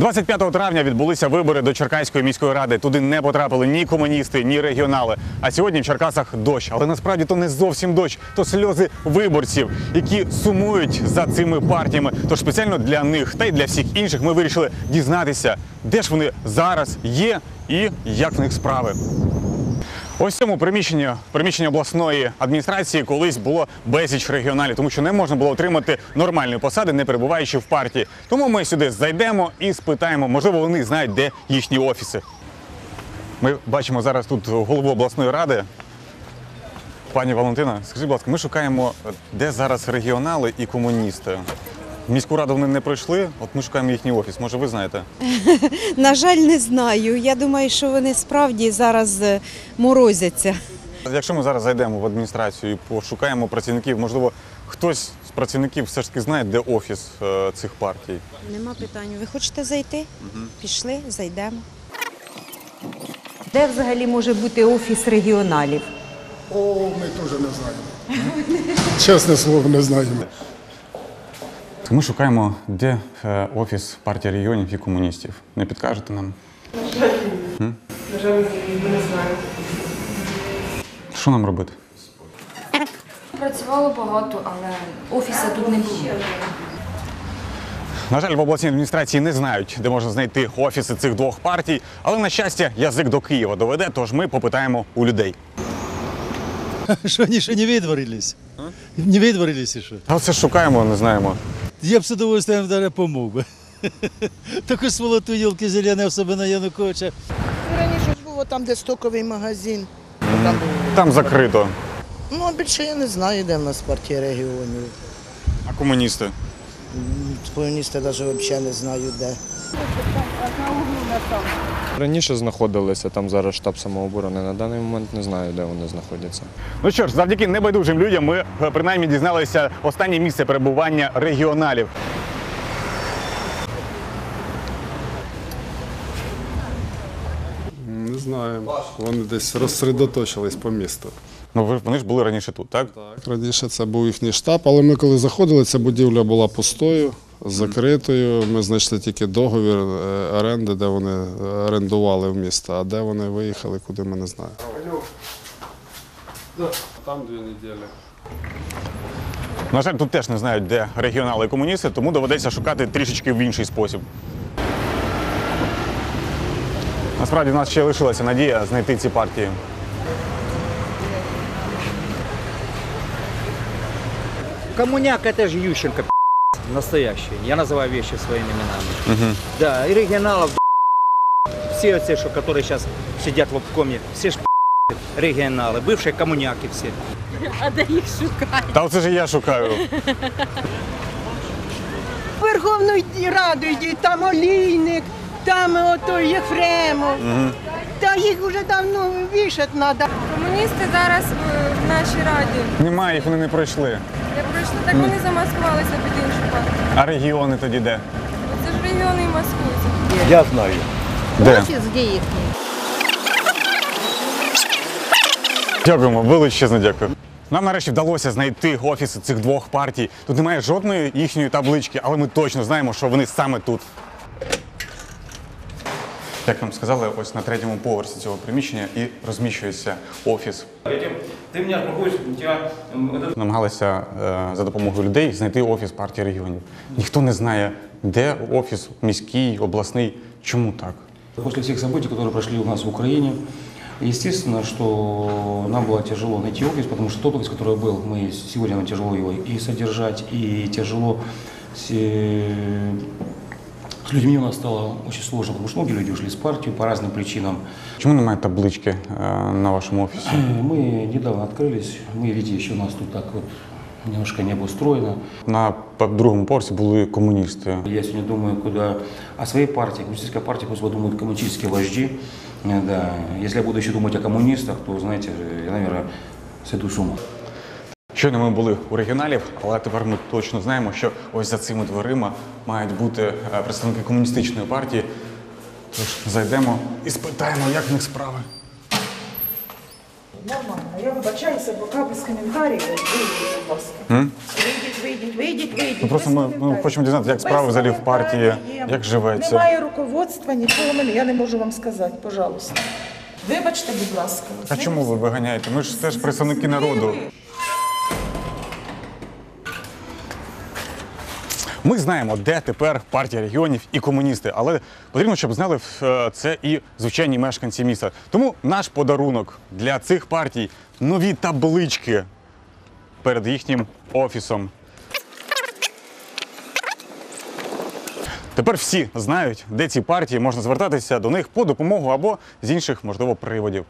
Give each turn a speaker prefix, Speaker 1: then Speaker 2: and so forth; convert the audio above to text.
Speaker 1: 25 травня відбулися вибори до Черкаської міської ради. Туди не потрапили ні комуністи, ні регіонали. А сьогодні в Черкасах дощ. Але насправді то не зовсім дощ, то сльози виборців, які сумують за цими партіями. Тож спеціально для них та й для всіх інших ми вирішили дізнатися, де ж вони зараз є і як в них справи. Ось в цьому приміщенні, приміщенні обласної адміністрації колись було безліч регіоналів, тому що не можна було отримати нормальної посади, не перебуваючи в партії. Тому ми сюди зайдемо і спитаємо, можливо, вони знають, де їхні офіси. Ми бачимо зараз тут голову обласної ради. Пані Валентина, скажіть, будь ласка, ми шукаємо, де зараз регіонали і комуністи. В міську раду вони не пройшли, от ми шукаємо їхній офіс. Може, ви знаєте?
Speaker 2: На жаль, не знаю. Я думаю, що вони справді зараз е, морозяться.
Speaker 1: Якщо ми зараз зайдемо в адміністрацію і пошукаємо працівників, можливо, хтось з працівників все ж таки знає, де офіс е, цих партій.
Speaker 2: Нема питань. Ви хочете зайти? Пішли, зайдемо.
Speaker 3: Де взагалі може бути офіс регіоналів?
Speaker 4: О, ми теж не знаємо. Чесне слово, не знаємо.
Speaker 1: Ми шукаємо, де е, офіс партії регіонів і комуністів. Не підкажете нам? На жаль, На жаль, ми не знаємо. Що нам робити?
Speaker 5: Працювало багато, але офісу тут не було.
Speaker 1: На жаль, в обласній адміністрації не знають, де можна знайти офіси цих двох партій, але на щастя, язик до Києва доведе, тож ми попитаємо у людей.
Speaker 6: Что они еще не выдворились? Не выдворились еще.
Speaker 1: А оце шукаємо, не знаємо
Speaker 6: Я бы с удовольствием даже помог бы. Таку сволоту елки зеленые, особенно Януковича.
Speaker 7: Раніше ж було там, де стоковий магазин. Там було.
Speaker 1: Там закрито.
Speaker 7: Ну, а більше я не знаю, де в нас партія регіонів.
Speaker 1: А комуністи?
Speaker 7: Комуністи навіть взагалі не знаю, де.
Speaker 8: Раніше знаходилися там зараз штаб самооборони. На даний момент не знаю, де вони знаходяться.
Speaker 1: Ну що ж, завдяки небайдужим людям ми е, принаймні дізналися останнє місце перебування регіоналів.
Speaker 4: Не знаємо. Вони десь розсередоточились по місту.
Speaker 1: Ну ви вони ж були раніше тут, так?
Speaker 4: Так, раніше це був їхній штаб, але ми коли заходили, ця будівля була пустою, закритою. Ми знайшли тільки договір е, оренди, де вони орендували в місто, а де вони виїхали, куди ми не знаємо. Там дві неділі.
Speaker 1: На жаль, тут теж не знають, де регіонали і комуністи, тому доведеться шукати трішечки в інший спосіб. Насправді в нас ще лишилася надія знайти ці партії.
Speaker 9: Коммуняк это же Ющенко пи***ц, настоящий. Я называю вещи своими именами. Да, и регионалов все эти, что, которые сейчас сидят в обкоме, все ж пи***цы, регионалы, бывшие коммуняки все.
Speaker 1: Та оце ж і я шукаю.
Speaker 10: Верховну Раду йдіть, там Олійник, там ото Єфремов. Та їх вже давно вішати треба.
Speaker 5: Комуністи зараз в нашій раді.
Speaker 1: Немає їх, вони не пройшли.
Speaker 5: Не пройшли, так вони замаскувалися під іншу партію.
Speaker 1: А регіони тоді де?
Speaker 5: Це ж регіони і маскуються.
Speaker 9: Я знаю.
Speaker 1: Де?
Speaker 3: де їхній?
Speaker 1: Дякуємо, величезно дякую. Нам нарешті вдалося знайти офіси цих двох партій. Тут немає жодної їхньої таблички, але ми точно знаємо, що вони саме тут. Як нам сказали, ось на третьому поверсі цього приміщення і розміщується офіс.
Speaker 9: Ты меня проходишь, у тебя
Speaker 1: Намагалися е, за допомогою людей знайти офіс партії регіонів. Ніхто не знає, де офіс міський, обласний. Чому так?
Speaker 11: После всех событий, которые прошли у нас в Украине, естественно, что нам было тяжело найти офис, потому что тот офис, который был, мы сегодня нам тяжело его и содержать, и тяжело с, э, с людьми у нас стало очень сложно, потому что многие люди ушли с партии по разным причинам.
Speaker 1: Чому немає таблички е, на вашому офісі?
Speaker 11: Мы недавно открылись, мы, видите, еще у нас тут так вот немножко не обустроено.
Speaker 1: На п- другому поверсі були комуністи.
Speaker 11: Я сегодня думаю, куда о своей партии, коммунистической партии, пусть подумают коммунистические вожди. Э, Да. Если я буду еще думать о коммунистах, то, знаете, я, наверное, сойду с ума.
Speaker 1: Щойно ми були у регіоналів, але тепер ми точно знаємо, що ось за цими дверима мають бути е, представники комуністичної партії. Тож зайдемо і спитаємо, як в них справи.
Speaker 10: Нормально. Я вибачаюся, поки без коментарів. Вийдіть, будь ласка. Вийдіть, вийдіть, вийдіть, вийдіть.
Speaker 1: Ну, просто
Speaker 10: без
Speaker 1: ми-
Speaker 10: коментарів.
Speaker 1: хочемо дізнатися, як справи взагалі в партії,
Speaker 10: коментарів.
Speaker 1: як живеться.
Speaker 10: Немає руководства, нічого мене. Я не можу вам сказати, пожалуйста. Вибачте, будь ласка.
Speaker 1: А чому ви виганяєте? Ми ж теж представники народу. Ми знаємо, де тепер партія регіонів і комуністи, але потрібно, щоб знали е, це і звичайні мешканці міста. Тому наш подарунок для цих партій нові таблички перед їхнім офісом. Тепер всі знають, де ці партії можна звертатися до них по допомогу або з інших, можливо, приводів.